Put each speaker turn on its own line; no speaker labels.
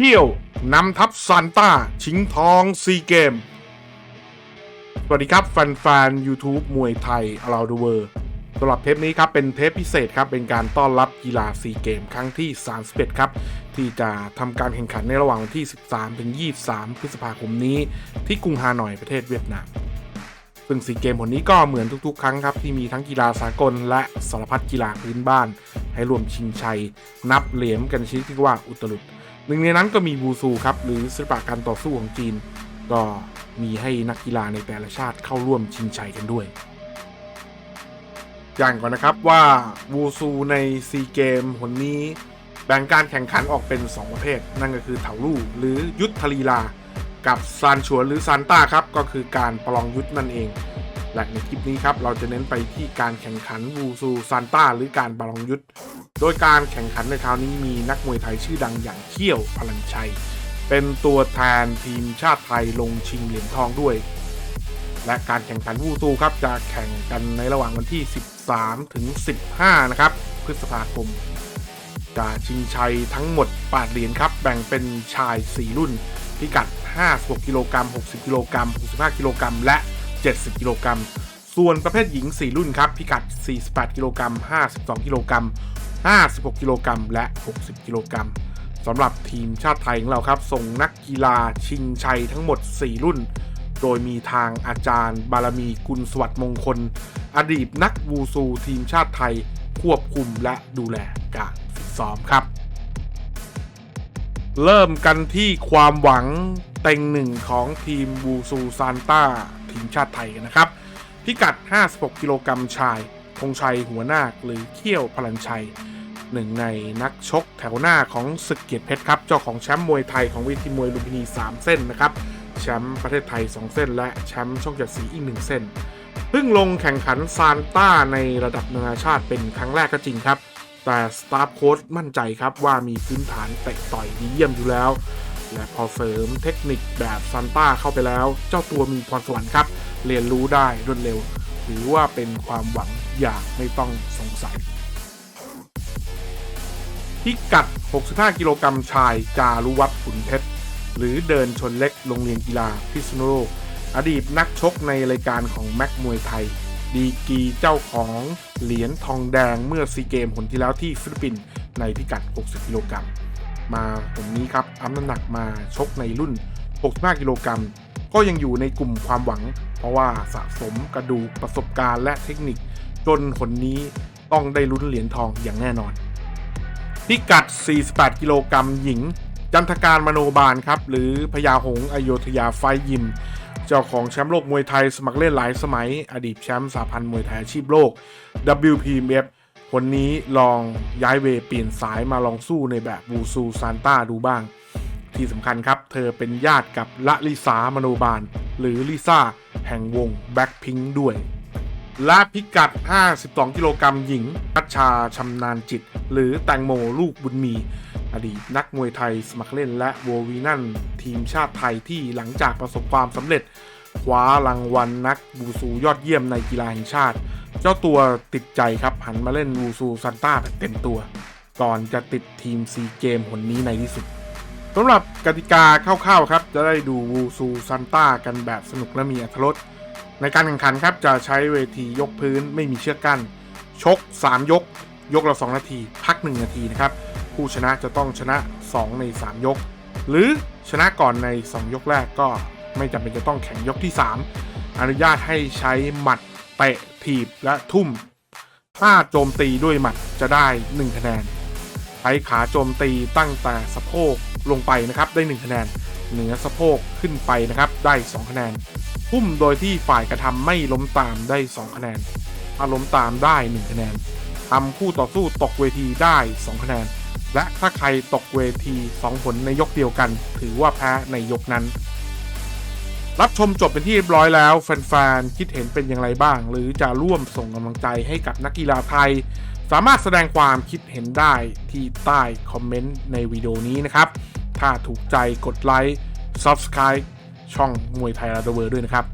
เที่ยวนำทัพซานต้า ชิงทองซีเกม สวัสดีครับ แฟนๆ YouTube มวยไทย Around the World สำหรับเทปนี้ครับ เป็นเทปพิเศษครับ เป็นการต้อนรับกีฬาซีเกม ครั้งที่ 31 ครับ ที่จะทำการแข่งขันในระหว่างวันที่ 13 ถึง 23 พฤษภาคมนี้ ที่กรุงฮานอยประเทศเวียดนามซึ่งซีเกมผลนี้ก็เหมือนทุกๆ ครั้งครับ ที่มีทั้งกีฬาสากลและสารพัดกีฬาพื้นบ้าน ให้รวมชิงชัย นับเหรียญกันชนิดที่ว่าอุตลุด หนึ่งในนั้นก็มีบูซูครับ หรือศิลปะการต่อสู้ของจีน ก็มีให้นักกีฬาในแต่ละชาติเข้าร่วมชิงชัยกันด้วย อย่างก่อนนะครับว่าวูซูในซีเกมหนนี้แบ่งการแข่งขันออกเป็น 2 ประเภท นั่นก็คือเถาลู่หรือยุทธลีลา กับซานฉวนหรือซานต้าครับ ก็คือการประลองยุทธนั่นเอง และในคลิปนี้ครับเราจะเน้นไปที่การแข่งขันวูซูซานต้าหรือการประลองยุทธโดยการแข่งขันในคราวนี้มีนักมวยไทยชื่อดังอย่างเขี้ยวพลันชัย เป็นตัวแทนทีมชาติไทยลงชิงเหรียญทองด้วย และการแข่งขันวูซูครับจะแข่งกันในระหว่างวันที่ 13 ถึง 15 นะครับพฤษภาคมจะชิงชัยทั้งหมด8เหรียญครับ แบ่งเป็นชาย 4 รุ่น พิกัด 56 กิโลกรัม 60 กิโลกรัม 65 กิโลกรัม และ 70 กิโลกรัม ส่วนประเภทหญิง 4 รุ่นครับ พิกัด 48 กิโลกรัม 52 กิโลกรัม 56 กิโลกรัม และ 60 กิโลกรัมสำหรับทีมชาติไทยของเราครับ ส่งนักกีฬาชิงชัยทั้งหมด 4 รุ่น โดยมีทางอาจารย์ บารมีกุลสวัสดิ์มงคล อดีตนักวูซูทีมชาติไทยควบคุมและดูแลการฝึกซ้อมครับ เริ่มกันที่ความหวังเต็งหนึ่งของทีมวูซูซานต้าทีมชาติไทยกันนะครับ พิกัด 56 กิโลกรัมชายธงชัยหัวหน้าคหรือเขี้ยวพลันชัยหนึ่งในนักชกแถวหน้าของศึกเกียรติเพชรครับ เจ้าของแชมป์มวยไทยของเวทีมวยลุมพินี 3 เส้นนะครับ แชมป์ประเทศไทย 2 เส้น และแชมป์ช่องเจ็ดสีอีก 1 เส้น เพิ่งลงแข่งขันซานต้าในระดับนานาชาติเป็นครั้งแรกก็จริงครับ แต่สตาฟโค้ชมั่นใจครับว่ามีพื้นฐานเตะต่อยดีเยี่ยมอยู่แล้ว และพอเสริมเทคนิคแบบซานต้าเข้าไปแล้ว เจ้าตัวมีพรสวรรค์ครับ เรียนรู้ได้รวดเร็ว ถือว่าเป็นความหวังอย่างไม่ต้องสงสัยพิกัด 65 กิโลกรัมชาย จารุวัฒน์ขุนเพชร หรือเดินชนเล็ก โรงเรียนกีฬาพิษณุโลก อดีตนักชกในรายการของแม็กมวยไทย ดีกีเจ้าของเหรียญทองแดงเมื่อซีเกมผลที่แล้วที่ฟิลิปปินส์ในพิกัด 60 กิโลกรัมมาผลนี้ครับอัพน้ำหนักมาชกในรุ่น 65 กิโลกรัมก็ยังอยู่ในกลุ่มความหวัง เพราะว่าสะสมกระดูกประสบการณ์และเทคนิค จนคนนี้ต้องได้ลุ้นเหรียญทองอย่างแน่นอน พิกัด 48 กิโลกรัมหญิง จันทการมโนบาลครับ หรือพญาหงอโยธยาไฟยิม เจ้าของแชมป์โลกมวยไทยสมัครเล่นหลายสมัย อดีตแชมป์สาพันธ์มวยไทยอาชีพโลก WPMF คนนี้ลองย้ายเวเปลี่ยนสายมาลองสู้ในแบบบูซูซานต้าดูบ้าง ที่สำคัญครับ เธอเป็นญาติกับละลิสามโนบาล หรือลิซ่าแห่งวงแบ็คพิงด้วย และพิกัด 52 กิโลกรัมหญิงรัชชาชำนาญจิต หรือแตงโมลูกบุญมี อดีตนักมวยไทยสมัครเล่นและโววีนั่นทีมชาติไทยที่หลังจากประสบความสำเร็จคว้ารางวัลนักบูซูยอดเยี่ยมในกีฬาแห่งชาติ เจ้าตัวติดใจครับหันมาเล่นบูซูซันต้าแบบเต็มตัว ก่อนจะติดทีมซีเกมหนนี้ในที่สุดสำหรับกติกาคร่าวๆครับ จะได้ดูวูซูซันต้ากันแบบสนุกและมีอรรถรสในการแข่งขันครับจะใช้เวทียกพื้นไม่มีเชือกกั้นชก 3 ยก ยกละ 2 นาที พัก 1 นาทีนะครับ ผู้ชนะจะต้องชนะ 2 ใน 3 ยก หรือชนะก่อนใน 2 ยกแรกก็ไม่จำเป็นจะต้องแข่งยกที่ 3 อนุญาตให้ใช้หมัดเตะถีบและทุ่ม ถ้าโจมตีด้วยหมัดจะได้ 1 คะแนนใช้ขาโจมตีตั้งแต่สะโพกลงไปนะครับได้ 1 คะแนน เหนือสะโพกขึ้นไปนะครับได้ 2 คะแนนพุ่มโดยที่ฝ่ายกระทำไม่ล้มตามได้ 2 คะแนนถ้าล้มตามได้ 1 คะแนนทำคู่ต่อสู้ตกเวทีได้ 2 คะแนน และถ้าใครตกเวที 2 ผลในยกเดียวกัน ถือว่าแพ้ในยกนั้น รับชมจบเป็นที่เรียบร้อยแล้ว แฟนๆ คิดเห็นเป็นอย่างไรบ้าง หรือจะร่วมส่งกำลังใจให้กับนักกีฬาไทย สามารถแสดงความคิดเห็นได้ที่ใต้คอมเมนต์ในวิดีโอนี้นะครับ ถ้าถูกใจกดไลค์ Subscribe ช่องมวยไทยราดเวอร์ด้วยนะครับ